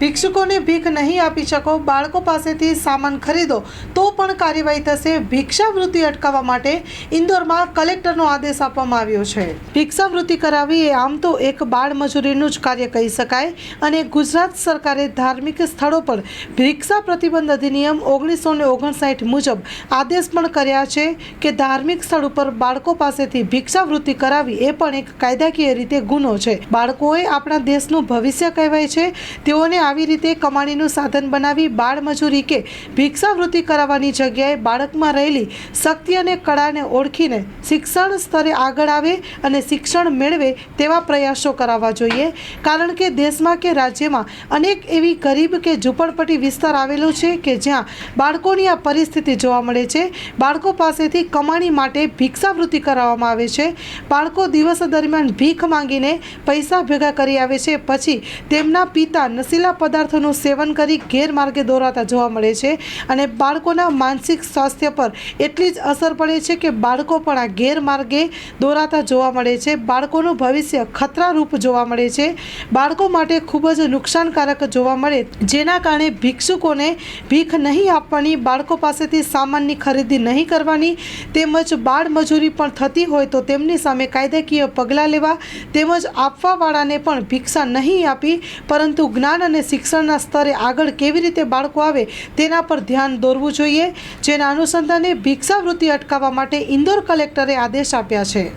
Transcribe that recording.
ભિક્ષુકોને ભીખ નહીં આપી શકો, બાળકો પાસેથી સામાન ખરીદો, તો પણ કાર્યવાહી થશે. ભિક્ષાવૃત્તિ અટકાવવા માટે ઇન્દોરમાં કલેક્ટરનો આદેશ આપવામાં આવ્યો છે. ભિક્ષાવૃત્તિ કરાવી એ આમ તો એક બાળ મજૂરીનું જ કાર્ય કહી શકાય અને ગુજરાત સરકારે ધાર્મિક સ્થળો પર ભિક્ષા પ્રતિબંધ અધિનિયમ ઓગણીસો ને ઓગણસાઠ મુજબ આદેશ પણ કર્યા છે કે ધાર્મિક સ્થળ ઉપર બાળકો પાસેથી ભિક્ષાવૃત્તિ કરાવી એ પણ એક કાયદાકીય રીતે ગુનો છે. બાળકોએ આપણા દેશનું ભવિષ્ય કહેવાય છે. તેઓને આવી રીતે કમાણીનું સાધન બનાવી બાળમજૂરી કે ભિક્ષાવૃત્તિ કરાવવાની જગ્યાએ બાળકમાં રહેલી શક્તિ અને કળાને ઓળખીને શિક્ષણ સ્તરે આગળ આવે અને શિક્ષણ મેળવે તેવા પ્રયાસો કરાવવા જોઈએ. કારણ કે દેશમાં કે રાજ્યમાં અનેક એવી ગરીબ કે ઝૂંપડપટ્ટી વિસ્તાર આવેલો છે કે જ્યાં બાળકોની આ પરિસ્થિતિ જોવા મળે છે. બાળકો પાસેથી કમાણી માટે ભિક્ષાવૃત્તિ કરાવવામાં આવે છે. બાળકો દિવસ દરમિયાન ભીખ માંગીને પૈસા ભેગા કરી આવે છે. પછી તેમના પિતા નશીલા પદાર્થોનું સેવન કરી ગેરમાર્ગે દોરાતા જોવા મળે છે અને બાળકોના માનસિક સ્વાસ્થ્ય પર એટલી જ અસર પડે છે કે બાળકો પણ આ ગેરમાર્ગે દોરાતા જોવા મળે છે. બાળકોનું ભવિષ્ય ખતરારૂપ જોવા મળે છે. બાળકો માટે ખૂબ જ નુકસાનકારક જોવા મળે, જેના કારણે ભિક્ષુકોને ભીખ નહીં આપવાની, બાળકો પાસેથી સામાનની ખરીદી નહીં કરવાની તેમજ બાળ મજૂરી પણ થતી હોય તો તેમની સામે કાયદાકીય પગલાં લેવા તેમજ આપવાવાળાને પણ ભિક્ષા નહીં આપી, પરંતુ જ્ઞાન અને શિક્ષણના સ્તરે આગળ કેવી રીતે બાળકો આવે તેના પર ધ્યાન દોરવું જોઈએ, જેના અનુસંધાને ભિક્ષાવૃત્તિ અટકાવવા માટે ઇન્દોર કલેક્ટરે આદેશ આપ્યા છે.